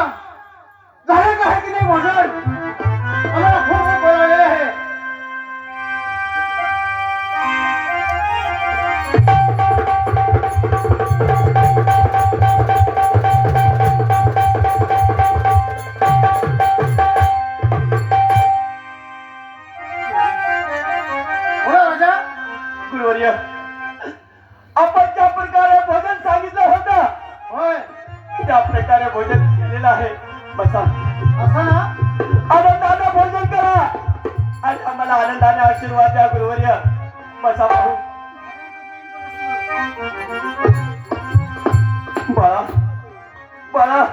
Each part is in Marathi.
झालं का आहे की नाही भोजन? आम्हाला खूप खूप बोलावलेलं आहे. आपण ज्या प्रकारे भोजन सांगितलं होतं होय त्या प्रकारे भोजन आहे. बसा असं ना? आनंदाने भोजन करा. आणि आम्हाला आनंदाने आशीर्वाद द्या गुरुवर्य. बसा पाहू बाळा. बाळा.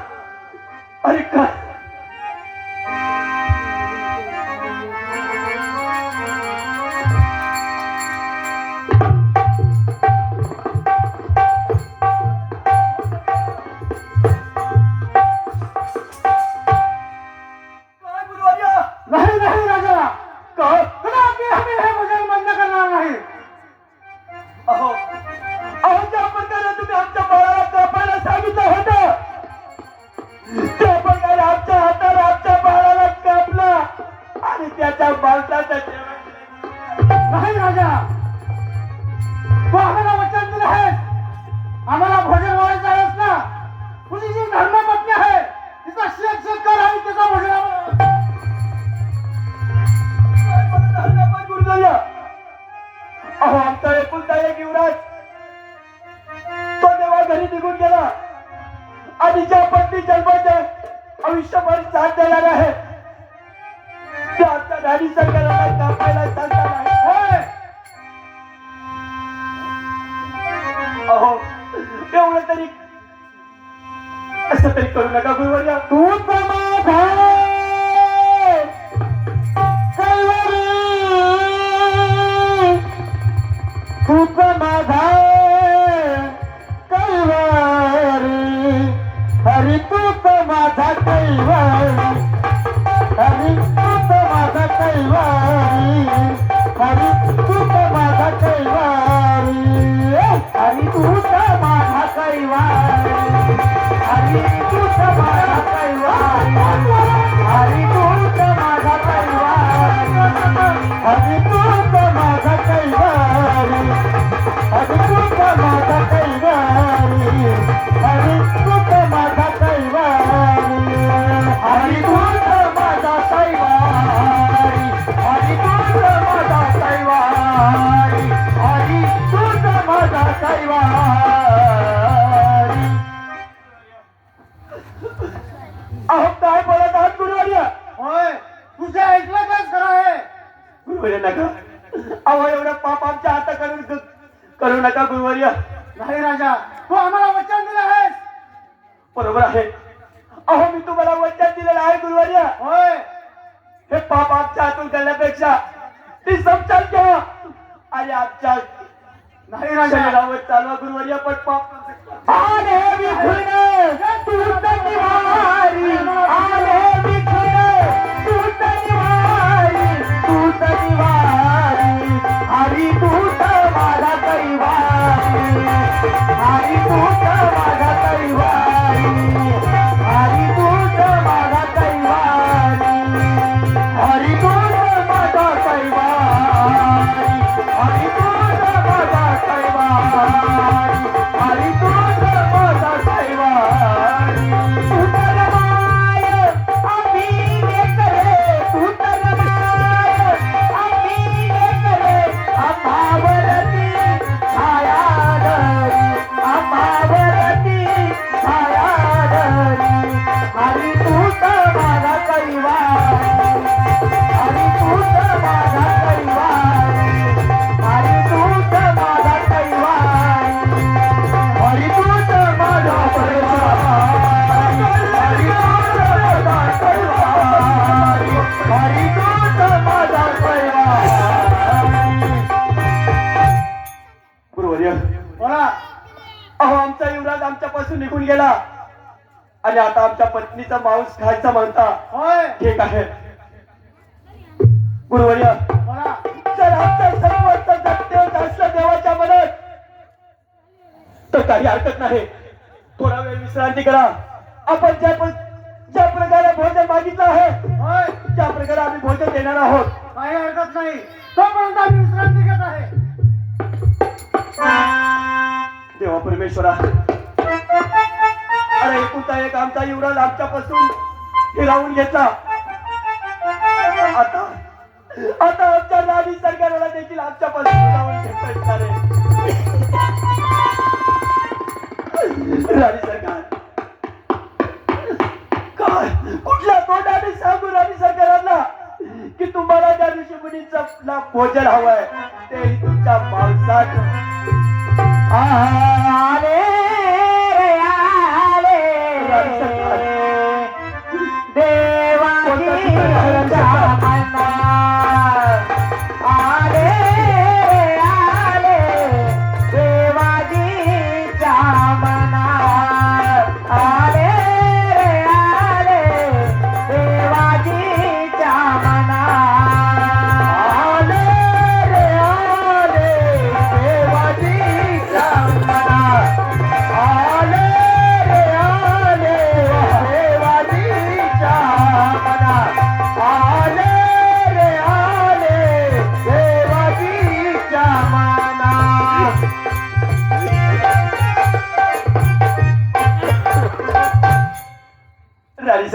साहेब राजा तू आम्हाला वचन दिलं आहे आम्हाला भोजन व्हायचं आहेस ना? तुझी जी धर्मपत्नी आहे तिचा शेत शेतकर आणि तिचा भोजन अहो आमचा एकुलता एक युवराज तो देवा घरी निघून गेला. आणि ज्या पत्नी जन्माचे आयुष्यभर साथ देणार आहे त्या आमच्या गाडी सरकारला कापायला सांग तरी. असं तरी करू नका गुरुवर्या. तू माझा तूच माझा कैवारी हरी तूच माझा कैवा करू नका गुरुवर्य. नाही राजा तू आम्हाला वचन दिलं आहेस. बरोबर आहे. अहो मी तुम्हाला वचन दिलेलं आहे गुरुवर्य. होय. हे पाप आमच्या हातून करण्यापेक्षा ती समजाल घ्या आणि आमच्या नाही राजा. शरीरावर चालवा गुरुवर्य पण पाप आले आणि आता आमच्या पत्नीचा मांस खायचा म्हणता ठीक आहे. गुरुवर्य देवाच्या मदत तर काही हरकत नाही. थोडा वेळ विश्रांती करा. आपण ज्या ज्या प्रकारे भोजन मागितलं आहे त्या प्रकारे आम्ही भोजन देणार आहोत. काही हरकत नाही. तोपर्यंत आम्ही विश्रांती करत आहे. देवा परमेश्वरा अरे एकुलता एक आमचा युवराज आमच्यापासून हिरावून घेतला. आता आता आमच्या राणी सरकारला देखील आमच्यापासून हिरावून घेता राणी सरकार. काय? कुठल्या तोंडाने सांगू राणी सरकारांना? की तुम्हाला त्या ऋषीमुनीचं भोजन हवंय ते तुमच्या मांसात आहा.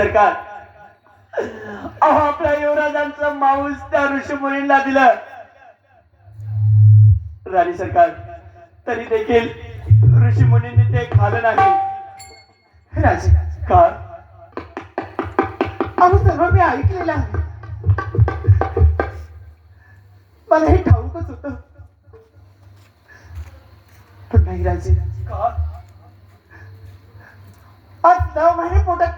सरकार. अहो आपल्या युवराजांचं माऊस त्या ऋषीमुनींना दिलं. राणी सरकार तरी देखील ऋषीमुनींनी ते खाल्लं नाही. राजकार का अहो सर्व मी ऐकलेलं आहे. मला हे ठाऊकच होत. पण नाही राजे. का आज नऊ महिने पोटात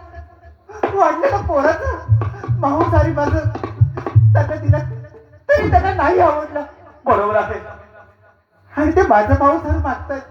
वाढलेलं पोराचं. मांसाहारी माझं त्यांना दिलं तरी त्यांना नाही आवडलं. बरोबर आहे. आणि ते माझं मांसाहार मागतायत